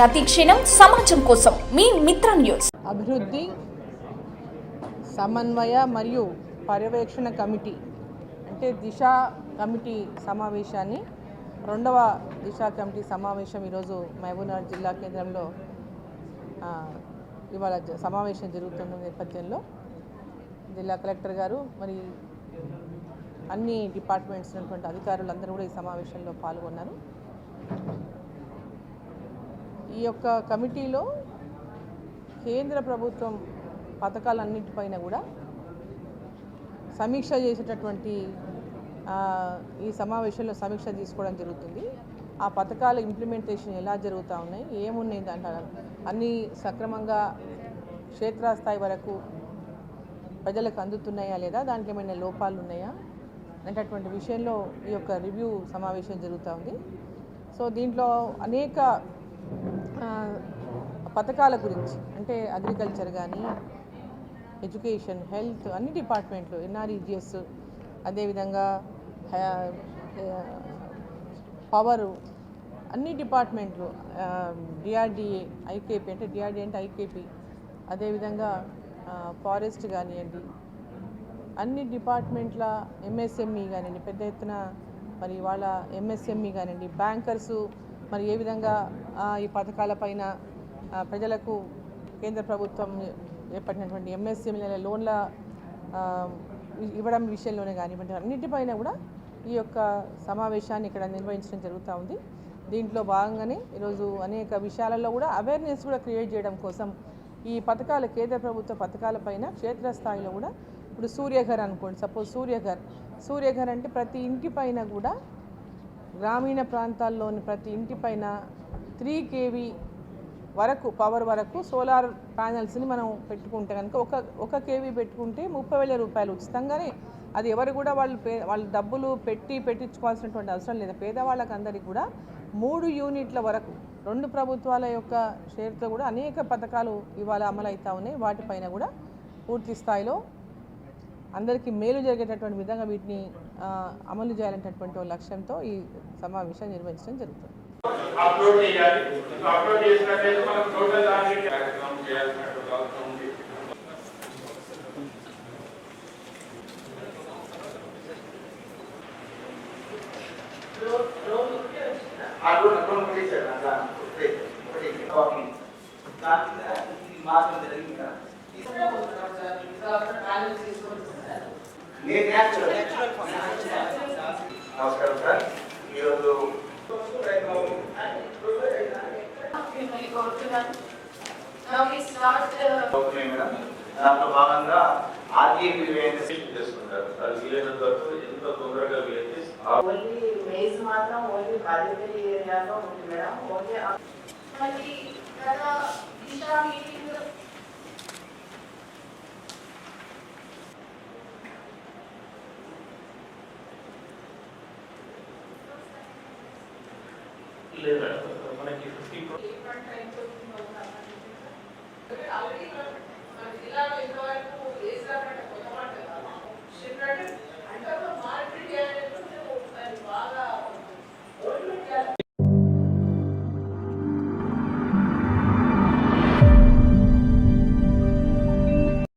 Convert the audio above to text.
ప్రతి క్షణం సమాజం కోసం మీ మిత్ర న్యూస్. అభివృద్ధి సమన్వయ మరియు పర్యవేక్షణ కమిటీ అంటే దిశ కమిటీ సమావేశాన్ని రెండవ దిశ కమిటీ సమావేశం ఈరోజు మహబూబ్నగర్ జిల్లా కేంద్రంలో ఇవాళ జ- సమావేశం జరుగుతున్న నేపథ్యంలో జిల్లా కలెక్టర్ గారు మరి అన్ని డిపార్ట్మెంట్స్ ఉన్నటువంటి అధికారులందరూ కూడా ఈ సమావేశంలో పాల్గొన్నారు. ఈ యొక్క కమిటీలో కేంద్ర ప్రభుత్వం పథకాలన్నింటిపైన కూడా సమీక్ష చేసేటటువంటి ఈ సమావేశంలో సమీక్ష తీసుకోవడం జరుగుతుంది. ఆ పథకాల ఇంప్లిమెంటేషన్ ఎలా జరుగుతూ ఉన్నాయి ఏమున్నాయి దాంట్లో అన్నీ సక్రమంగా క్షేత్రస్థాయి వరకు ప్రజలకు అందుతున్నాయా లేదా దాంట్లో ఏమైనా లోపాలు ఉన్నాయా అనేటటువంటి విషయంలో ఈ యొక్క రివ్యూ సమావేశం జరుగుతూ ఉంది. సో దీంట్లో అనేక పథకాల గురించి అంటే అగ్రికల్చర్ కానీ ఎడ్యుకేషన్ హెల్త్ అన్ని డిపార్ట్మెంట్లు ఎన్ఆర్ఈజిఎస్ అదేవిధంగా పవరు అన్ని డిపార్ట్మెంట్లు డిఆర్డిఏ ఐకేపీ అంటే డిఆర్డిఏ అంటే ఐకేపీ అదేవిధంగా ఫారెస్ట్ కానివ్వండి అన్ని డిపార్ట్మెంట్ల ఎంఎస్ఎంఈ కానివ్వండి పెద్ద ఎత్తున మరి వాళ్ళ ఎంఎస్ఎంఈ కానివ్వండి బ్యాంకర్సు మరి ఏ విధంగా ఈ పథకాలపైన ప్రజలకు కేంద్ర ప్రభుత్వం చేపట్టినటువంటి ఎంఎస్ఎంఈల లోన్ల ఇవ్వడం విషయంలోనే కానివ్వండి అన్నిటిపైన కూడా ఈ యొక్క సమావేశాన్ని ఇక్కడ నిర్వహించడం జరుగుతూ ఉంది. దీంట్లో భాగంగానే ఈరోజు అనేక విషయాలలో కూడా అవేర్నెస్ కూడా క్రియేట్ చేయడం కోసం ఈ పథకాల కేంద్ర ప్రభుత్వ పథకాలపైన క్షేత్రస్థాయిలో కూడా ఇప్పుడు సూర్యఘర్ అనుకోండి సపోజ్ సూర్యఘర్. సూర్యఘర్ అంటే ప్రతి ఇంటి పైన కూడా గ్రామీణ ప్రాంతాల్లోని ప్రతి ఇంటి పైన త్రీ కేవీ వరకు పవర్ వరకు సోలార్ ప్యానెల్స్ని మనం పెట్టుకుంటే కనుక ఒక ఒక కేవీ పెట్టుకుంటే ముప్పై వేల రూపాయలు ఉచితంగానే. అది ఎవరు కూడా వాళ్ళు పే వాళ్ళు డబ్బులు పెట్టి పెట్టించుకోవాల్సినటువంటి అవసరం లేదు. పేదవాళ్ళకి అందరికీ కూడా మూడు యూనిట్ల వరకు రెండు ప్రభుత్వాల యొక్క షేర్తో కూడా అనేక పథకాలు ఇవాళ అమలవుతా ఉన్నాయి. వాటిపైన కూడా పూర్తి స్థాయిలో అందరికీ మేలు జరిగేటటువంటి విధంగా వీటిని అమలు చేయాలనేటటువంటి లక్ష్యంతో ఈ సమావేశం నిర్వహించడం జరుగుతుంది మాత్రం జరిగింది కదా నేను నేచురల్ నమస్కారం సార్ ఈరోజు Now we start uh, అవుతున్నాయి మేడం దాంట్లో భాగంగా ఆర్జీపీ చేసుకుంటారు అది వీలైనంత వరకు ఎంత తొందరగా వీలైతే ఆ ఓన్లీ మేజ్ మాత్రం ఓన్లీ బాధ్యతలు ఏరియాలో ఉంది మేడం ఓన్లీ మళ్ళీ గత దిశా మీటింగ్ లేదు? మనకి ఫిఫ్టీ ఆల్రెడీ మన జిల్లాలో ఇంతవరకు వేసిన